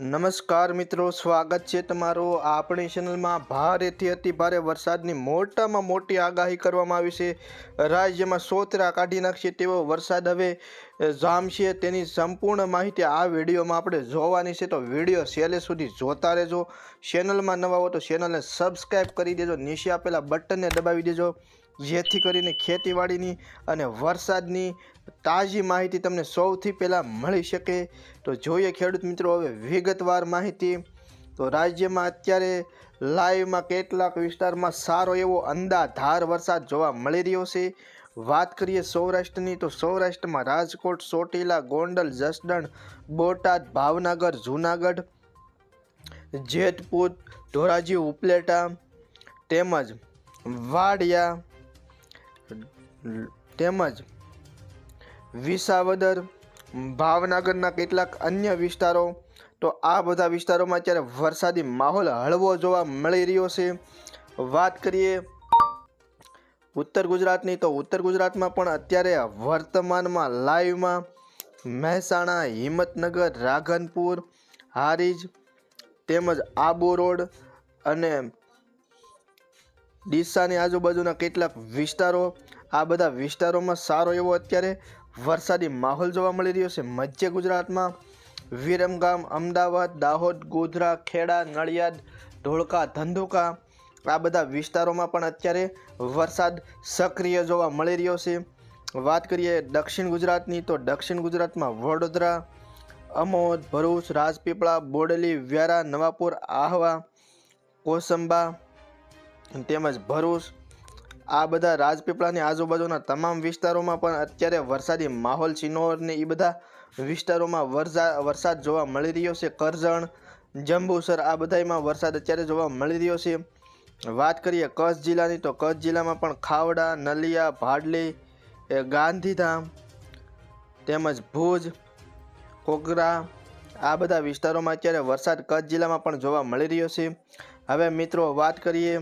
નમસ્કાર મિત્રો, સ્વાગત છે તમારું આપણી ચેનલમાં ભારેથી અતિ ભારે વરસાદની મોટામાં મોટી આગાહી કરવામાં આવી છે. રાજ્યમાં સોતરા કાઢી નાખશે તેવો વરસાદ હવે જામશે. તેની સંપૂર્ણ માહિતી આ વિડીયોમાં આપણે જોવાની છે. તો વીડિયો છેલ્લે સુધી જોતા રહેજો. ચેનલમાં નવા હો તો ચેનલને સબસ્ક્રાઈબ કરી દેજો. નીચે આપેલા બટનને દબાવી દેજો. જેથી કરીને ખેતીવાડીની અને વરસાદની તાજી માહિતી તમને સૌથી પહેલાં મળી શકે. તો જોઈએ ખેડૂત મિત્રો હવે વિગતવાર માહિતી. તો રાજ્યમાં અત્યારે લાઈવમાં કેટલાક વિસ્તારમાં સારો એવો અંદાધાર વરસાદ જોવા મળી રહ્યો છે. વાત કરીએ સૌરાષ્ટ્રની, તો સૌરાષ્ટ્રમાં રાજકોટ, ચોટીલા, ગોંડલ, જસદણ, બોટાદ, ભાવનગર, જૂનાગઢ, જેતપુર, ધોરાજી, ઉપલેટા તેમજ વાડિયા તેમજ વિસાવદર, ભાવનગરના કેટલાક અન્ય વિસ્તારો. તો આ બધા વિસ્તારોમાં અત્યારે વરસાદી માહોલ હળવો જોવા મળી રહ્યો છે. વાત કરીએ ઉત્તર ગુજરાતની, તો ઉત્તર ગુજરાતમાં પણ અત્યારે વર્તમાનમાં લાઈવમાં મહેસાણા, હિંમતનગર, રાધનપુર, હારીજ તેમજ આબુ રોડ અને ડીસાની આજુબાજુના કેટલાક વિસ્તારો. આ બધા વિસ્તારોમાં સારો એવો અત્યારે વરસાદી માહોલ જોવા મળી રહ્યો છે. મધ્ય ગુજરાતમાં વિરમગામ, અમદાવાદ, દાહોદ, ગોધરા, ખેડા, નડિયાદ, ધોળકા, ધંધુકા આ બધા વિસ્તારોમાં પણ અત્યારે વરસાદ સક્રિય જોવા મળી રહ્યો છે. વાત કરીએ દક્ષિણ ગુજરાતની, તો દક્ષિણ ગુજરાતમાં વડોદરા, અમોદ, ભરૂચ, રાજપીપળા, બોડેલી, વ્યારા, નવાપુર, આહવા, કોસંબા તેમજ ભરૂચ આ બધા રાજપીપળાની આજુબાજુના તમામ વિસ્તારોમાં પણ અત્યારે વરસાદી માહોલ સિનોર એ બધા વિસ્તારોમાં વરસા, વરસાદ જોવા મળી રહ્યો છે. કરજણ, જંબુસર, આ બધામાં વરસાદ અત્યારે જોવા મળી રહ્યો છે. વાત કરીએ કચ્છ જિલ્લાની, તો કચ્છ જિલ્લામાં પણ ખાવડા, નલિયા, ભાડલી ગાંધીધામ તેમજ ભુજ, કોગરા, આ બધા વિસ્તારોમાં અત્યારે વરસાદ કચ્છ જિલ્લામાં પણ જોવા મળી રહ્યો છે. હવે મિત્રો વાત કરીએ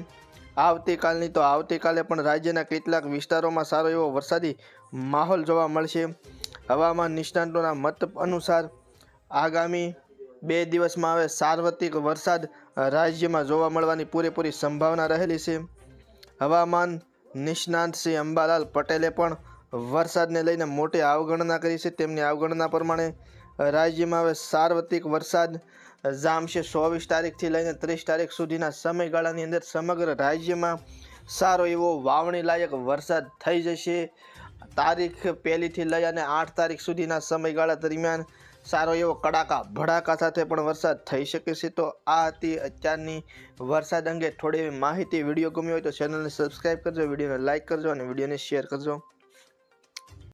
આવતીકાલની તો આવતીકાલે પણ રાજ્યના કેટલાક વિસ્તારોમાં સારો એવો વરસાદી માહોલ જોવા મળશે. હવામાન નિષ્ણાંતોના મત અનુસાર આગામી બે દિવસમાં હવે સાર્વત્રિક વરસાદ રાજ્યમાં જોવા મળવાની પૂરેપૂરી સંભાવના રહેલી છે. હવામાન નિષ્ણાંત શ્રી અંબાલાલ પટેલે પણ વરસાદને લઈને મોટી અવગણના કરી છે. તેમની અવગણના પ્રમાણે રાજ્યમાં હવે સાર્વત્રિક વરસાદ જામશે ચોવીસ તારીખથી લઈને ત્રીસ તારીખ સુધીના સમયગાળાની અંદર સમગ્ર રાજ્યમાં સારો એવો વાવણી લાયક વરસાદ થઈ જશે. તારીખ પહેલીથી લઈ અને આઠ તારીખ સુધીના સમયગાળા દરમિયાન સારો એવો કડાકા ભડાકા સાથે પણ વરસાદ થઈ શકે છે. તો આ હતી અત્યારની વરસાદ અંગે થોડી માહિતી. વીડિયો ગમ્યો હોય તો ચેનલને સબસ્ક્રાઈબ કરજો, વિડીયોને લાઇક કરજો અને વિડીયોને શેર કરજો.